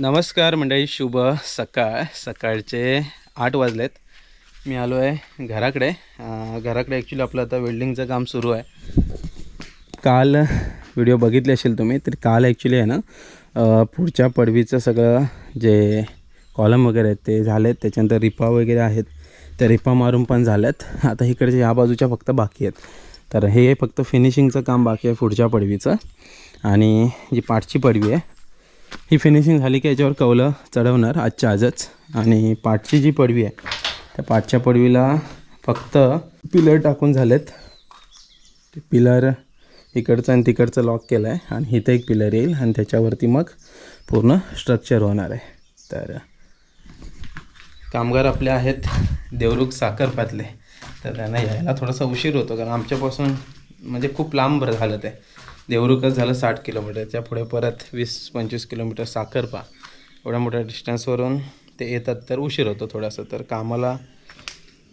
नमस्कार मंडळी शुभ सकाळ. सकाळचे आठ वाजलेत. मी आलो आहे घराकडे घराकडे ॲक्च्युली आपलं आता वेल्डिंगचं काम सुरू आहे. काल व्हिडिओ बघितले असेल तुम्ही तर काल ॲक्च्युली आहे ना पुढच्या पडवीचं सगळं जे कॉलम वगैरे आहेत ते झालेत. त्याच्यानंतर रिपा वगैरे आहेत. त्या रिपा मारून पण झाल्यात. आता इकडच्या या बाजूच्या फक्त बाकी आहेत. तर हे फक्त फिनिशिंगचं काम बाकी आहे पुढच्या पडवीचं आणि जी पाठची पडवी आहे ही फिनिशिंग झाली की याच्यावर कवलं चढवणार आजच्या आजच. आणि पाठची जी पडवी आहे त्या पाठच्या पडवीला फक्त पिलर टाकून झालेत. ते पिलर इकडचं आणि तिकडचं लॉक केलं आहे आणि इथं एक पिलर येईल आणि त्याच्यावरती मग पूर्ण स्ट्रक्चर होणार आहे. तर कामगार आपले आहेत देवरुख साखरपातले. तर त्यांना यायला थोडासा उशीर होतो कारण आमच्यापासून म्हणजे खूप लांब झालं ते. देवरुखच झालं साठ किलोमीटरच्या पुढे परत वीस पंचवीस किलोमीटर साखरपा. एवढ्या मोठ्या डिस्टन्सवरून ते येतात तर उशीर होतो थोडासा. तर कामाला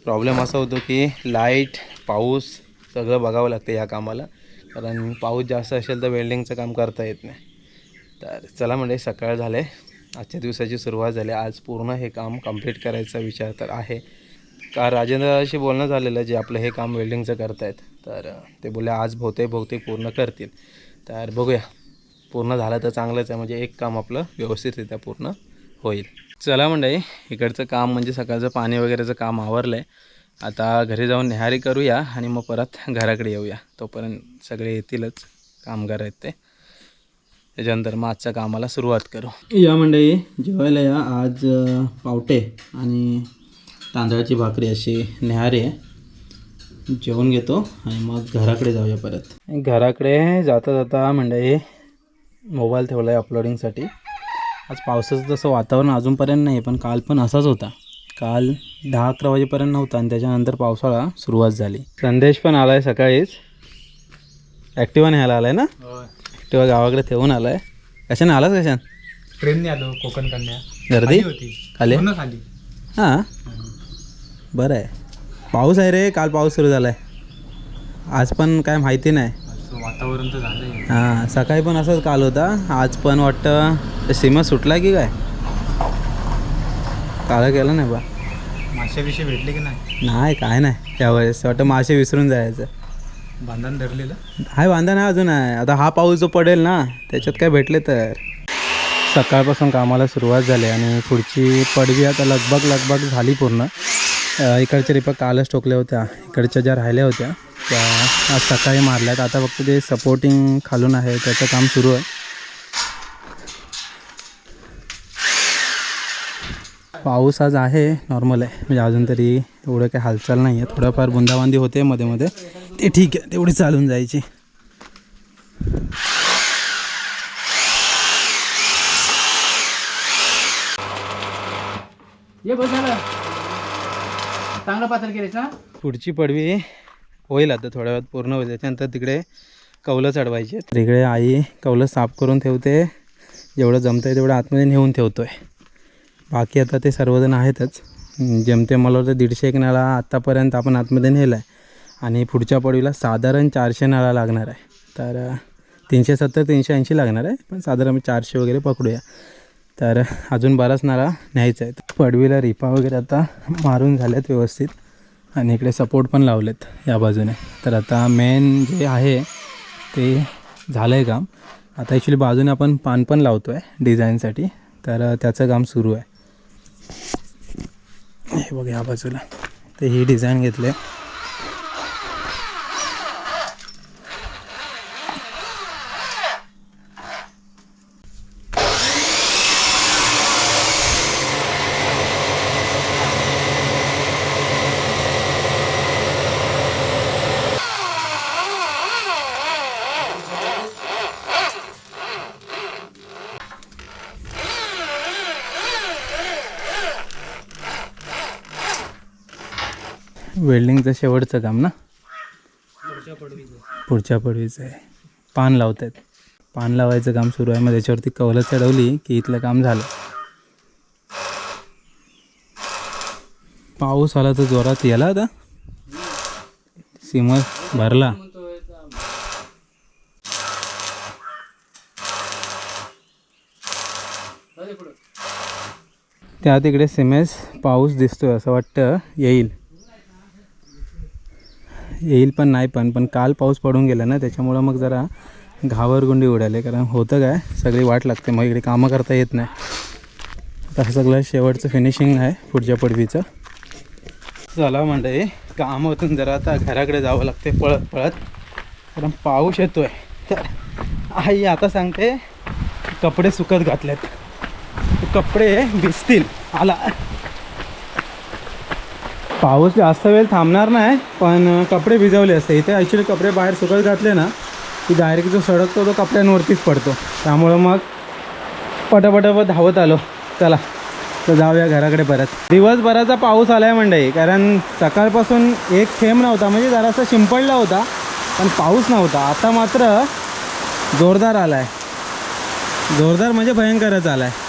प्रॉब्लेम असा होतो की लाइट पाऊस सगळं बघावं लागतं या कामाला. कारण पाऊस जास्त असेल तर वेल्डिंगचं काम करता येत नाही. तर चला म्हणजे सकाळ झाले. आजच्या दिवसाची सुरुवात झाली. आज पूर्ण हे काम कंप्लीट करायचा विचार तर आहे. का राजेंद्राशी बोलणं झालेलं जे आपलं हे काम वेल्डिंगचं करतायत तर ते बोलले आज भोवते बहुतेक पूर्ण करतील. तर बघूया. पूर्ण झालं तर चांगलंच आहे म्हणजे एक काम आपलं व्यवस्थितरित्या पूर्ण होईल. चला मंडळी इकडचं काम म्हणजे सकाळचं पाणी वगैरेचं काम आवरलं आहे आता घरी जाऊन निहारी करूया आणि मग परत घराकडे येऊया. तोपर्यंत सगळे येतीलच कामगार आहेत ते. त्याच्यानंतर मग आजच्या कामाला सुरुवात करू. या मंडळी जेवायला या. आज पावटे आणि तांदळाची भाकरी अशी नेहारी आहे. जेवण घेतो आणि मग घराकडे जाऊया परत. घराकडे जाता जाता मंडळी मोबाईल ठेवला आहे अपलोडिंगसाठी आज पावसाचं तसं वातावरण अजूनपर्यंत नाही पण काल पण असाच होता. काल दहा अकरा वाजेपर्यंत नव्हता आणि त्याच्यानंतर पावसाळा सुरुवात झाली. संदेश पण आला आहे सकाळीच. ॲक्टिवा न्यायला आला आहे ना ॲक्टिवा गावाकडे ठेवून आला आहे कशाने आलाच कशाने? ट्रेनने आलो कोकण कन्या. गर्दी? होती. खाली? पूर्ण खाली. हां. बरं आहे. पाऊस आहे रे काल पाऊस सुरू झाला आहे आज पण काय माहिती नाही. वातावरण तर झालंय. हां सकाळी पण असंच काल होता. आज पण वाटतं सीमा सुटला की काय? काळं केलं नाही बा. मासे विषय भेटले की नाही? नाही काय नाही. त्यावेळेस वाटतं मासे विसरून जायचं. बांधण धरलेलं? हाय वांदा नाही अजून आहे. आता हा पाऊस जो पडेल ना त्याच्यात काय भेटले तर. सकाळपासून कामाला सुरुवात झाली आणि पुढची पडवी आता लगभग लगभग झाली पूर्ण. इकडच्या रिपा कालच टोकल्या होत्या. इकडच्या ज्या राहिल्या होत्या त्या आज सकाळी मारल्यात. आता फक्त ते सपोर्टिंग खालून आहे त्याचं काम सुरू आहे. पाऊस आज आहे नॉर्मल आहे. म्हणजे अजून तरी एवढं काही हालचाल नाही आहे थोडंफार बुंदाबांदी होते मध्ये मध्ये. ते ठीक आहे तेवढी चालून जायची. ये चांगलं पातळ केलेस ना? पुढची पडवी होईल आता थोड्या वेळात पूर्ण होईल. त्याच्यानंतर तिकडे कौलं चढवायची तिकडे आई कौलं साफ करून ठेवते. जेवढं जमतं आहे तेवढं आतमध्ये नेऊन ठेवतो आहे बाकी आता ते सर्वजण आहेतच. जमते मला वाटतं दीडशे एक नळा आत्तापर्यंत आपण आतमध्ये नेलं आहे आणि पुढच्या पडवीला साधारण चारशे नळा लागणार आहे. तर तीनशे सत्तर तीनशे ऐंशी लागणार आहे. पण साधारण चारशे वगैरे पकडूया. तर अजून बराच नाला न्यायचा आहे. पडवीला रिपा वगैरे आता मारून झाल्यात व्यवस्थित. आणि इकडे सपोर्ट पण लावलेत या बाजूने. तर आता मेन जे आहे ते झालं आहे काम. आता ॲक्च्युली बाजूने आपण पान पण लावतो आहे डिझाईनसाठी तर त्याचं काम सुरू आहे. हे बघ या बाजूला. ते ही डिझाईन घेतले वेल्डिंगचं शेवटचं काम ना? पुढच्या पडवीचं आहे. पान लावत आहेत पान लावायचं काम सुरू आहे. मग त्याच्यावरती कवलं चढवली की इथलं काम झालं. पाऊस आला तर जोरात याला आता. सिमर भरला. त्या तिकडे सिमेस पाऊस दिसतोय असं वाटतं. येईल. येईल पण नाही पण पण काल पाऊस पडून गेला ना त्याच्यामुळं मग जरा घावरगुंडी उडाले. कारण होतं काय सगळी वाट लागते मग इकडे कामं करता येत नाही. आता हे सगळं शेवटचं फिनिशिंग आहे पुढच्या पडवीचं चला मंडळी कामातून जरा आता घराकडे जावं लागते पळत पळत. कारण पाऊस येतो आहे तर आई आता सांगते कपडे सुकत घातलेत. कपडे भिजतील. आला. पाऊस जास्त वेळ थांबणार नाही पण कपडे भिजवले असते. इथे ॲक्च्युली कपडे बाहेर सुकत घातले ना की डायरेक्ट जो सडकतो तो कपड्यांवरतीच पडतो. त्यामुळं मग पटापटापट धावत आलो. चला तर जाऊया घराकडे परत. दिवसभराचा पाऊस आला आहे मंडळी कारण सकाळपासून एक थेंब नव्हता म्हणजे जरासा शिंपडला होता पण पाऊस नव्हता. आता मात्र जोरदार आला आहे जोरदार म्हणजे भयंकरच आला आहे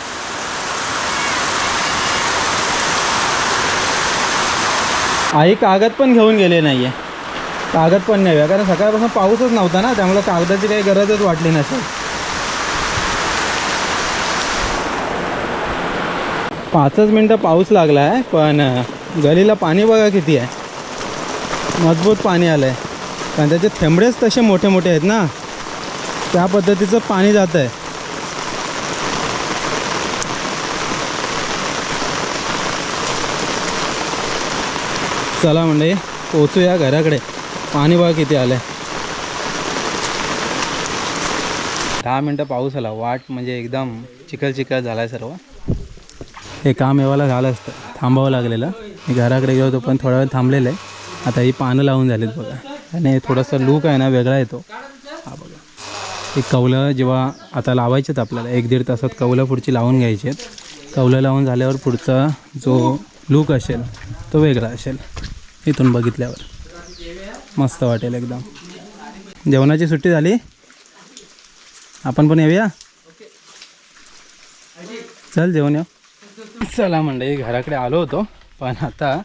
आई कागद पण घेऊन गेले नाही आहे कागद पण नाही आहे कारण सकाळपासून पाऊसच नव्हता ना त्यामुळे कागदाची काही गरजच वाटली नसेल. पाचच मिनटं पाऊस लागला आहे पण गलीला पाणी बघा किती आहे. मजबूत पाणी आलं आहे कारण त्याचे थेंबडेच तसे मोठे मोठे आहेत ना. त्या पद्धतीचं पाणी जातं आहे चला म्हणजे पोचूया घराकडे. पाणी बघा किती आलं आहे दहा मिनटं पाऊस आला. वाट म्हणजे एकदम चिखल चिखल झाला आहे सर्व. हे काम एव्हाला झालं असतं. थांबावं लागलेलं. मी घराकडे गेलो होतो पण थोडा वेळ थांबलेलं आहे. आता ही पानं लावून झालीत बघा. आणि थोडासा लूक आहे ना वेगळा येतो. हा बघा. हे कौलं जेव्हा आता लावायचेत आपल्याला एक दीड तासात कौलं पुढची लावून घ्यायची आहेत कौलं लावून झाल्यावर पुढचा जो लूक असेल तो वेगळा असेल. इथून बघितल्यावर. मस्त वाटेल एकदम. जेवणाची सुट्टी झाली? आपण पण येऊया? चल जेवण येऊ. चला म्हणजे घराकडे आलो होतो पण आता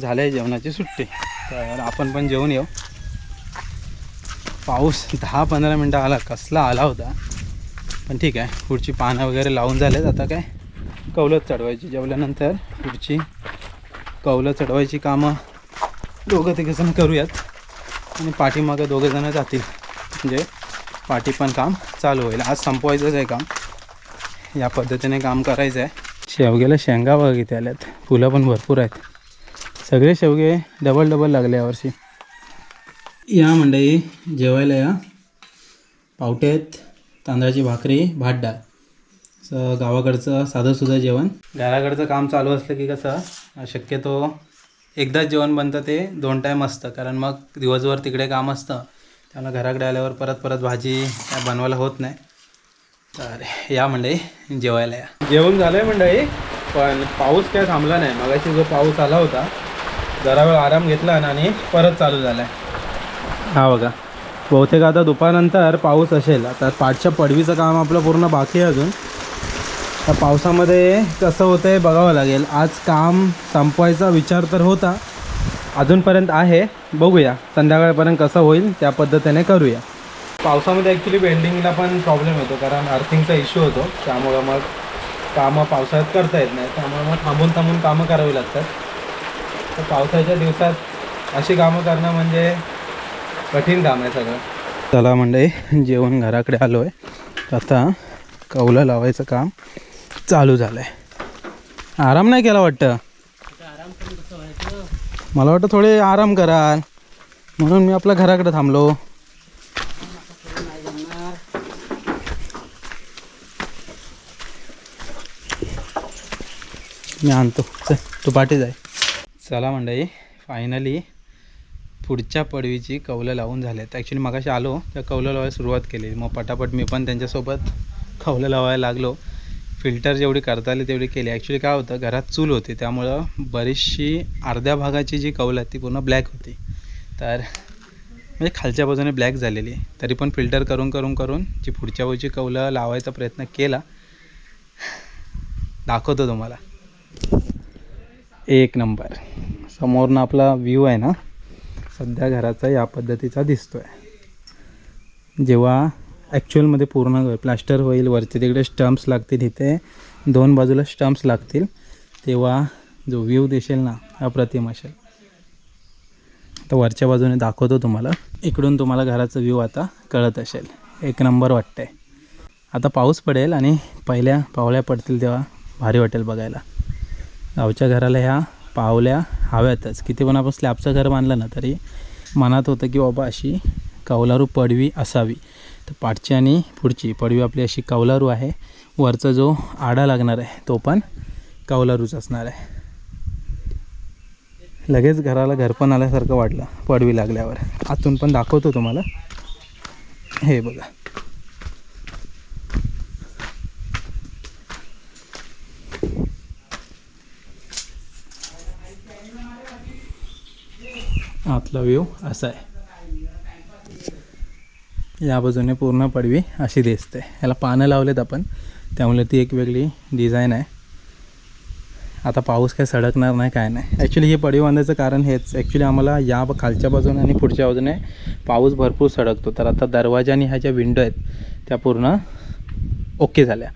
झाले जेवणाची सुट्टी. तर आपण पण जेवून येऊ. पाऊस दहा पंधरा मिनटं आला कसला आला होता. पण ठीक आहे पुढची पानं वगैरे लावून झालेत. आता काय कौलत चढवायची. जेवल्यानंतर पुढची कौलं चढवायची कामं दोघं तिघंजण करूयात. आणि पाठीमागं दोघंजणं जातील. म्हणजे पाठी पण काम चालू होईल. आज संपवायचंच आहे काम. या पद्धतीने काम करायचं आहे शेवग्याला शेंगा बघा किती आल्यात. फुलं पण भरपूर आहेत. सगळे शेवगे डबल डबल लागले यावर्षी या मंडळी जेवायला या. पावट्यात तांदळाची भाकरी भात डाळ. गावाकडचं साधंसुधं जेवण? घराकडचं काम चालू असलं की कसं शक्यतो एकदाच जेवण बनतं ते दोन टाईम असतं. कारण मग दिवसभर तिकडे काम असतं. त्यामुळे घराकडे आल्यावर परत परत भाजी काय बनवायला होत नाही. तर या मंडळी जेवायला या. जेवण झालं आहे मंडळी पण पाऊस काय थांबला नाही. मगाशी जो पाऊस आला होता जरा वेळ आराम घेतला ना आणि परत चालू झाला आहे हा बघा. बहुतेक आता दुपारनंतर पाऊस असेल. आता पाठच्या पडवीचं काम आपलं पूर्ण बाकी आहे अजून. त्या पावसामध्ये कसं होतं आहे बघावं लागेल. आज काम संपवायचा विचार तर होता. अजूनपर्यंत आहे. बघूया. संध्याकाळपर्यंत कसं होईल त्या पद्धतीने करूया. पावसामध्ये ॲक्च्युली वेल्डिंगला पण प्रॉब्लेम येतो. कारण अर्थिंगचा इश्यू होतो. त्यामुळं मग कामं पावसाळ्यात करता येत नाही. त्यामुळे मग थांबून थांबून कामं करावी लागतात. तर पावसाच्या दिवसात अशी कामं करणं म्हणजे कठीण काम आहे सगळं. चला म्हणजे जेवण घराकडे आलो आहे आता कौलं लावायचं काम. चालू झालं आहे आराम नाही केला वाटतं? मला वाटतं थोडे आराम कराल म्हणून मी आपल्या घराकडे थांबलो. मी आणतो. चल तू पाठी जाय. चला मंडळी फायनली पुढच्या पडवीची कौलं लावून झाल्यात ॲक्च्युली मगाशी आलो त्या कौलं लावायला सुरुवात केली. मग पटापट मी पण त्यांच्यासोबत कौलं लावायला लागलो. फिल्टर जेवढी करता आली तेवढी केली. ॲक्च्युली काय होतं घरात चूल होती त्यामुळं बरीचशी अर्ध्या भागाची जी कौल आहे ती पूर्ण ब्लॅक होती. तर म्हणजे खालच्या बाजूने ब्लॅक झालेली. तरी पण फिल्टर करून करून करून जी पुढच्या बाजूची कौलं लावायचा प्रयत्न केला दाखवतो तुम्हाला. एक नंबर. समोरनं आपला व्ह्यू आहे ना सध्या घराचा या पद्धतीचा दिसतो आहे जेव्हा ॲक्च्युअलमध्ये पूर्ण प्लास्टर होईल वरती तिकडे स्टम्प्स लागतील इथे दोन बाजूला स्टम्प्स लागतील. तेव्हा जो व्ह्यू दिसेल ना अप्रतिम असेल. आता वरच्या बाजूने दाखवतो तुम्हाला. इकडून तुम्हाला घराचं व्ह्यू आता कळत असेल. एक नंबर वाटतंय. आता पाऊस पडेल आणि पहिल्या पावल्या पडतील तेव्हा भारी वाटेल बघायला. गावच्या घराला ह्या पावल्या हव्यातच. किती पण आपण स्लॅबचं घर बांधलं ना तरी मनात होतं की बाबा अशी कौलारू पडवी असावी. तर पाठची आणि पुढची. पडवी आपली अशी कौलारू आहे. वरचा जो आडा लागणार आहे तो पण कौलारूच असणार आहे. लगेच घराला घरपण आल्यासारखं वाटलं पडवी लागल्यावर. आतून पण दाखवतो तुम्हाला. हे बघा. आतला व्ह्यू असा आहे. या बाजूने पूर्ण पडवी अशी दिसते. याला पानं लावलेत आपण. त्यामुळे ती एक वेगळी डिझाईन आहे. आता पाऊस काय सडकणार नाही काय नाही. ॲक्च्युली ही पडवी बांधायचं कारण हेच. ॲक्च्युली आम्हाला या खालच्या बाजूने आणि पुढच्या बाजूने पाऊस भरपूर सडकतो. तर आता दरवाजा आणि ह्या ज्या विंडो आहेत त्या पूर्ण ओके झाल्या.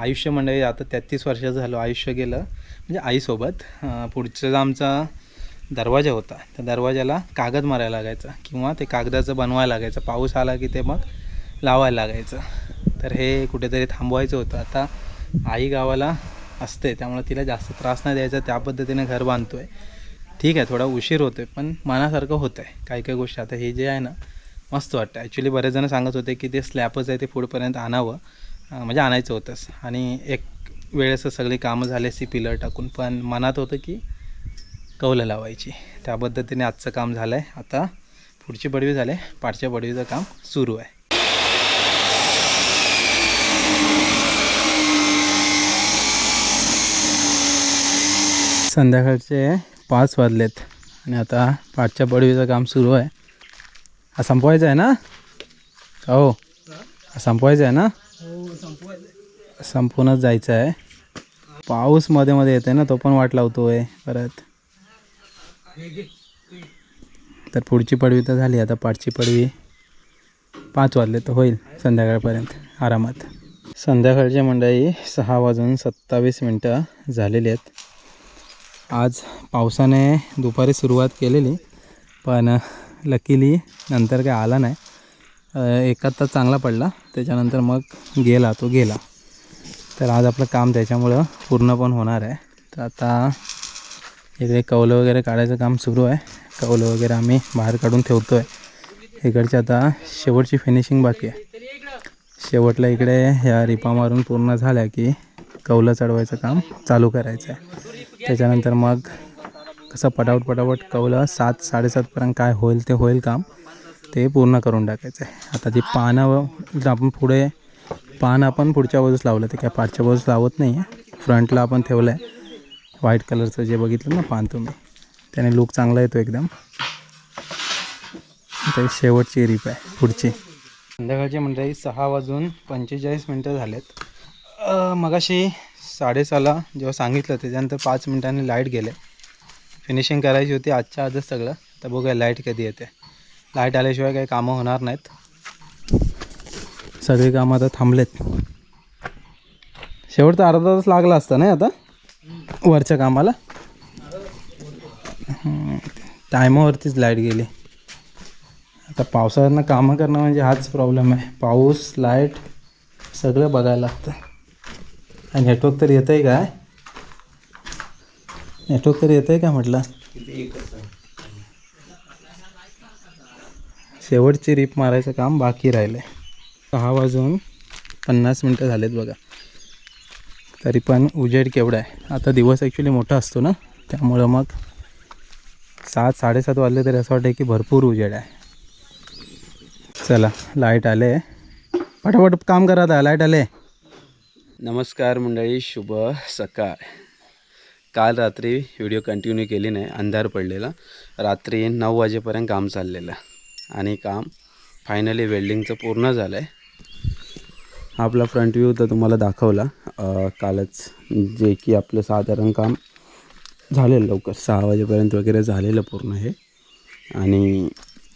आयुष्य मंडळी आता तेहतीस वर्षाचं झालं. आयुष्य गेलं. म्हणजे आईसोबत. पुढचं आमचा दरवाजा होता. त्या दरवाजाला कागद मारायला लागायचा किंवा ते कागदाचं बनवायला लागायचं. पाऊस आला की ते मग लावायला लागायचं. तर हे कुठेतरी थांबवायचं होतं. आता आई गावाला असते त्यामुळे तिला जास्त त्रास नाही द्यायचा. त्या पद्धतीने घर बांधतो आहे ठीक आहे थोडा उशीर होतो आहे पण मनासारखं होतं आहे काही काही गोष्टी आता हे जे आहे ना मस्त वाटतं. ॲक्च्युली बरेच जण सांगत होते की ते स्लॅबच आहे ते पुढपर्यंत आणावं. म्हणजे आणायचं होतंच. आणि एक वेळेस सगळी कामं झाली सी पिलर टाकून. पण मनात होतं की कौलं लावायची. त्या पद्धतीने आजचं काम झालं आहे आता पुढची पडवी झाले. पाठच्या पडवीचं काम सुरू आहे. संध्याकाळचे पाच वाजलेत आणि आता पाठच्या पडवीचं काम सुरू आहे. हा संपवायचं आहे ना? हो. हा संपवायचं आहे ना? संपूनच जायचं आहे. पाऊसमध्ये मध्ये येते ना तो पण वाट लावतो आहे परत. तर पुढची पडवी तर झाली आता पाठची पडवी पाच वाजले तर होईल संध्याकाळपर्यंत आरामात. संध्याकाळची मंडळी सहा वाजून सत्तावीस मिनटं झालेली आहेत. आज पावसाने दुपारी सुरुवात केलेली पण लकीली नंतर काय आला नाही. अ, एकात तास चांगला पडला त्याच्यानंतर मग गेला तो गेला. तर आज आपलं काम त्याच्यामुळं पूर्ण पण होणार आहे. तर आता इकडे कौलं वगैरे काढायचं काम सुरू आहे. कौलं वगैरे आम्ही बाहेर काढून ठेवतो आहे इकडची आता शेवटची फिनिशिंग बाकी आहे. शेवटला इकडे ह्या रिपा मारून पूर्ण झाल्या की कौलं चढवायचं काम चालू करायचं आहे. त्याच्यानंतर मग कसं पटावट पटावट कौलं सात साडेसातपर्यंत काय होईल ते होईल काम ते पूर्ण करून टाकायचं आहे. आता जी पानं व- आपण पुढे पान आपण पुढच्या बाजूस लावलं ते काय पाठच्या बाजूस लावत नाही आहे फ्रंटला आपण ठेवलं आहे व्हाईट कलरचं जे बघितलं ना पान तुम्ही त्याने लुक चांगला येतो एकदम. ते शेवटची रिप आहे पुढची. संध्याकाळची मंडळी सहा वाजून पंचेचाळीस मिनटं झालेत. मगाशी साडेसहाला जेव्हा सांगितलं त्याच्यानंतर पाच मिनिटांनी लाइट गेले. फिनिशिंग करायची होती आजच्या आजच सगळं तर बघूया लाइट कधी येते. लाइट आल्याशिवाय काही कामं होणार नाहीत. सगळी कामं आता थांबलेत. तर अर्धा तास लागला असता नाही आता? वरच्या कामाला? टायमावरतीच लाइट गेली. आता पावसाळ्यानं कामं करणं म्हणजे हाच प्रॉब्लेम आहे. पाऊस लाइट सगळं बघायला लागतं. आणि नेटवर्क तर येतं आहे काय? नेटवर्क तर येतं आहे का म्हटलं? शेवटची रिप मारायचं काम बाकी राहिलं आहे सहा वाजून पन्नास मिनटं झालेत बघा. तरी पण उजेड केवढा आहे? आता दिवस ॲक्च्युली मोठा असतो ना? त्यामुळं मग सात साडेसात वाजले तरी असं वाटतं की भरपूर उजेड आहे. चला लाइट आले. पटापट काम करा आता लाइट आले. नमस्कार मंडळी शुभ सकाळ. काल रात्री व्हिडिओ कंटिन्यू केली नाही अंधार पडलेला. रात्री नऊ वाजेपर्यंत काम चाललेलं. आणि काम फायनली वेल्डिंगचं पूर्ण झालं आहे आपला फ्रंट व्ह्यू तर तुम्हाला दाखवला. कालच जे की आपलं साधारण काम झालेलं लवकर. सहा वाजेपर्यंत वगैरे झालेलं पूर्ण हे. आणि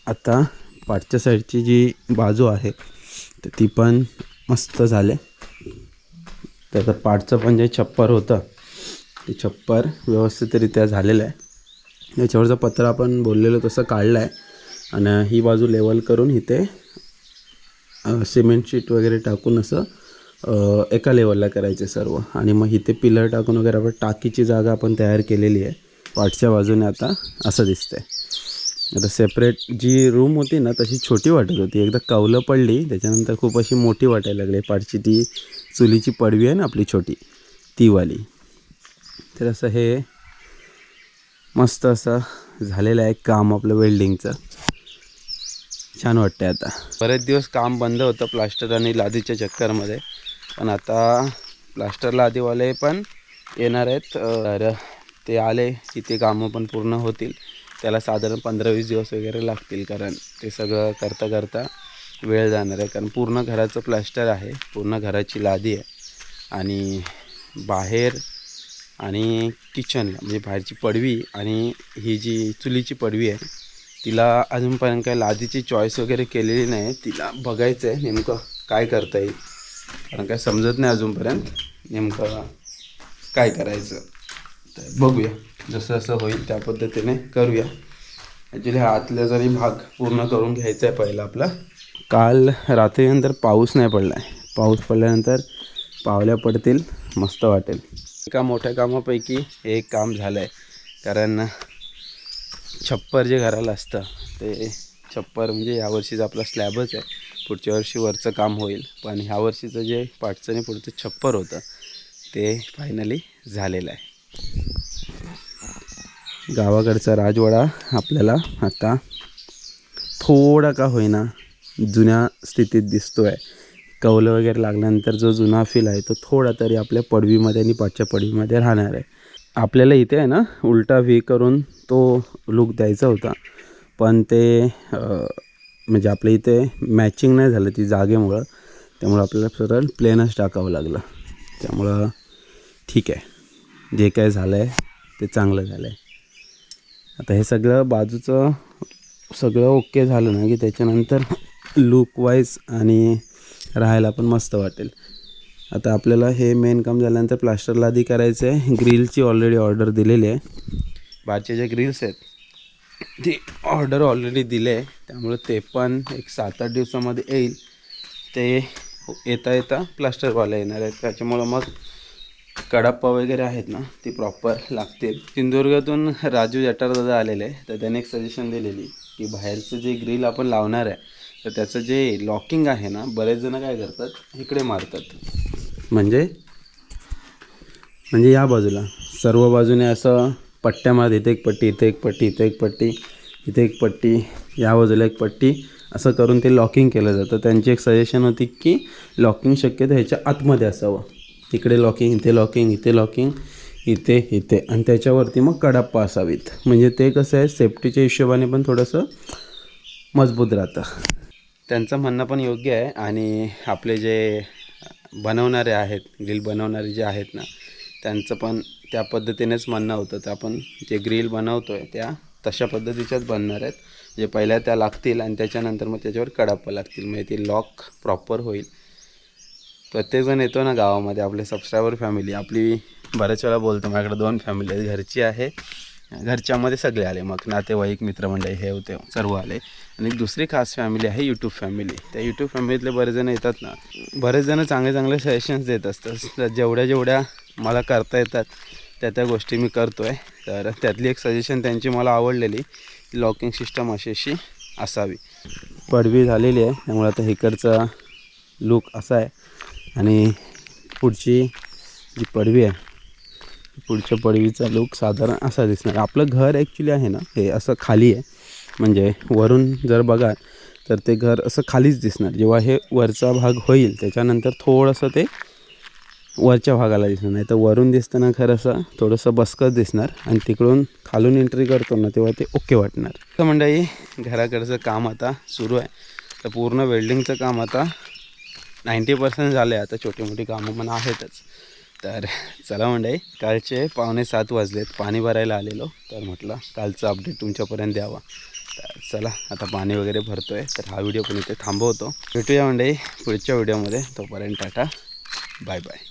आता पाठच्या साईडची जी बाजू आहे तर ती पण मस्त झाले. त्याचं पाठचं पण जे छप्पर होतं ते छप्पर व्यवस्थितरित्या झालेलं आहे. याच्यावरचं पत्र आपण बोललेलो तसं काढलं आहे आणि ही बाजू लेवल करून इथे सिमेंट शीट वगैरे टाकून असं एका लेवलला करायचे सर्व. आणि मग इथे पिलर टाकून वगैरे आपण टाकीची जागा आपण तयार केलेली आहे. पाठच्या बाजूने आता असं दिसतंय. आता सेपरेट जी रूम होती ना तशी छोटी वाटत होती. एकदा कवलं पडली त्याच्यानंतर खूप अशी मोठी वाटायला लागली. पाठची ती चुलीची पडवी आहे ना आपली छोटी ती वाली तर असं हे मस्त असं झालेलं आहे काम आपलं वेल्डिंगचं छान वाटतंय आता. बरेच दिवस काम बंद होतं प्लास्टर आणि लादीच्या चक्करमध्ये. पण आता प्लास्टर लादीवाले पण येणार आहेत. तर ते आले की ते कामं पण पूर्ण होतील. त्याला साधारण पंधरा वीस दिवस वगैरे लागतील कारण ते सगळं करता करता वेळ जाणार आहे. कारण पूर्ण घराचं प्लास्टर आहे. पूर्ण घराची लादी आहे. आणि बाहेर आणि किचनला म्हणजे बाहेरची पडवी आणि ही जी चुलीची पडवी आहे तिला अजूनपर्यंत काय लादीची चॉईस वगैरे केलेली नाही. तिला बघायचं आहे नेमकं काय करता येईल. कारण काय समजत नाही अजूनपर्यंत नेमकं काय करायचं. तर बघूया. जसं जसं होईल त्या पद्धतीने करूया. ॲक्च्युली हा आतला जरी भाग पूर्ण करून घ्यायचा आहे पहिला आपला. काल रात्रीनंतर पाऊस नाही पडला आहे पाऊस पडल्यानंतर पावल्या पडतील मस्त वाटेल. एका मोठ्या कामापैकी हे एक काम झालं आहे कारण छप्पर जे घराला असतं ते छप्पर म्हणजे यावर्षीचा आपला स्लॅबच आहे. पुढच्या वर्षी वरचं काम होईल. पण ह्या वर्षीचं जे पाठचं पुढचं छप्पर होतं ते फायनली झालेलं आहे. गावाकडचा राजवाडा आपल्याला आता थोडा का होईना जुन्या स्थितीत दिसतो आहे कौलं वगैरे लागल्यानंतर जो जुना फील आहे तो थोडा तरी आपल्या पडवीमध्ये आणि पाठच्या पडवीमध्ये राहणार आहे. आपल्याला इथे आहे ना उलटा व्ही करून तो लुक द्यायचा होता. पण ते म्हणजे आपल्या इथे मॅचिंग नाही झालं ती जागेमुळं. त्यामुळं आपल्याला सरळ प्लेनच टाकावं लागलं. त्यामुळं ठीक आहे. जे काय झालं आहे ते चांगलं झालं आहे आता हे सगळं बाजूचं सगळं ओके झालं ना की त्याच्यानंतर लुक वाईज आणि राहायला पण मस्त वाटेल. आता आपल्याला हे मेन काम झाल्यानंतर प्लास्टरला आधी करायचं आहे. ग्रिलची ऑलरेडी ऑर्डर दिलेली आहे. बाहेरचे जे ग्रिल्स आहेत. ती ऑर्डर ऑलरेडी दिले आहे. त्यामुळे ते पण एक सात आठ दिवसामध्ये येईल. ते येता येता प्लास्टरवाला येणार आहेत. त्याच्यामुळं मग कडाप्पा वगैरे आहेत ना ती प्रॉपर लागतील. सिंधुदुर्गातून राजू जटारदादा आलेले तर त्याने एक सजेशन दिलेली की बाहेरचं जे ग्रिल आपण लावणार आहे तर त्याचं जे लॉकिंग आहे ना बरेच जण काय करतात? इकडे मारतात. म्हणजे? म्हणजे या बाजूला. सर्व बाजूने असं पट्ट्या मारत इथे एक पट्टी इथे एक पट्टी इथे एक पट्टी इथे एक पट्टी या बाजूला एक पट्टी असं करून ते लॉकिंग केलं जातं. त्यांची एक सजेशन होती की लॉकिंग शक्यतो ह्याच्या आतमध्ये असावं. तिकडे लॉकिंग इथे लॉकिंग इथे लॉकिंग इथे इथे. आणि त्याच्यावरती मग कडाप्पा असावीत. म्हणजे ते कसं आहे सेफ्टीच्या हिशोबाने पण थोडंसं मजबूत राहतं. त्यांचं म्हणणं पण योग्य आहे. आणि आपले जे बनवणारे आहेत ग्रिल बनवणारे जे आहेत ना त्यांचं पण त्या पद्धतीनेच म्हणणं होतं. तर आपण जे ग्रिल बनवतो आहे त्या तशा पद्धतीच्याच बनणार आहेत. जे पहिल्या त्या लागतील आणि त्याच्यानंतर मग त्याच्यावर कडाप्पा लागतील. म्हणजे ती लॉक प्रॉपर होईल. प्रत्येकजण येतो ना गावामध्ये आपले सबस्क्रायबर फॅमिली आपली बऱ्याच वेळा बोलतो माझ्याकडे दोन फॅमिली आहेत. घरची आहे घरच्यामध्ये सगळे आले मग नातेवाईक मित्रमंडळी हे होते सर्व आले. आणि दुसरी खास फॅमिली आहे यूट्यूब फॅमिली त्या यूट्यूब फॅमिलीतले बरेच जण येतात ना. बरेच जण चांगले चांगले सजेशन्स देत असतात. तर जेवढ्या जेवढ्या मला करता येतात त्या त्या गोष्टी मी करतो आहे तर त्यातली एक सजेशन त्यांची मला आवडलेली लॉकिंग सिस्टम अशी अशी असावी. पडवी झालेली आहे. त्यामुळे आता हेकरचा लूक असा आहे. आणि पुढची जी पडवी आहे पुढच्या पडवीचा लुक साधारण असा दिसणार. आपलं घर ॲक्च्युली आहे ना हे असं खाली आहे. म्हणजे वरून जर बघाल तर ते घर असं खालीच दिसणार. जेव्हा हे वरचा भाग होईल त्याच्यानंतर थोडंसं ते वरच्या भागाला दिसणार. नाही तर वरून दिसताना खरं असं थोडंसं बसकत दिसणार आणि तिकडून खालून एंट्री करतो ना तेव्हा ते ओके वाटणार. तर मंडळी घराकडचं काम आता सुरू आहे. तर पूर्ण वेल्डिंगचं काम आता नाईंटी पर्सेंट झालं आहे आता छोटी मोठी कामं पण आहेतच. तर चला मंडळी कालचे पावणे सात वाजलेत पाणी भरायला आलेलो. तर म्हटलं कालचं अपडेट तुमच्यापर्यंत द्यावा. तर चला आता पाणी वगैरे भरतो आहे तर हा व्हिडिओ पण इथे थांबवतो. भेटूया मंडळी पुढच्या व्हिडिओमध्ये तोपर्यंत टाटा. Bye bye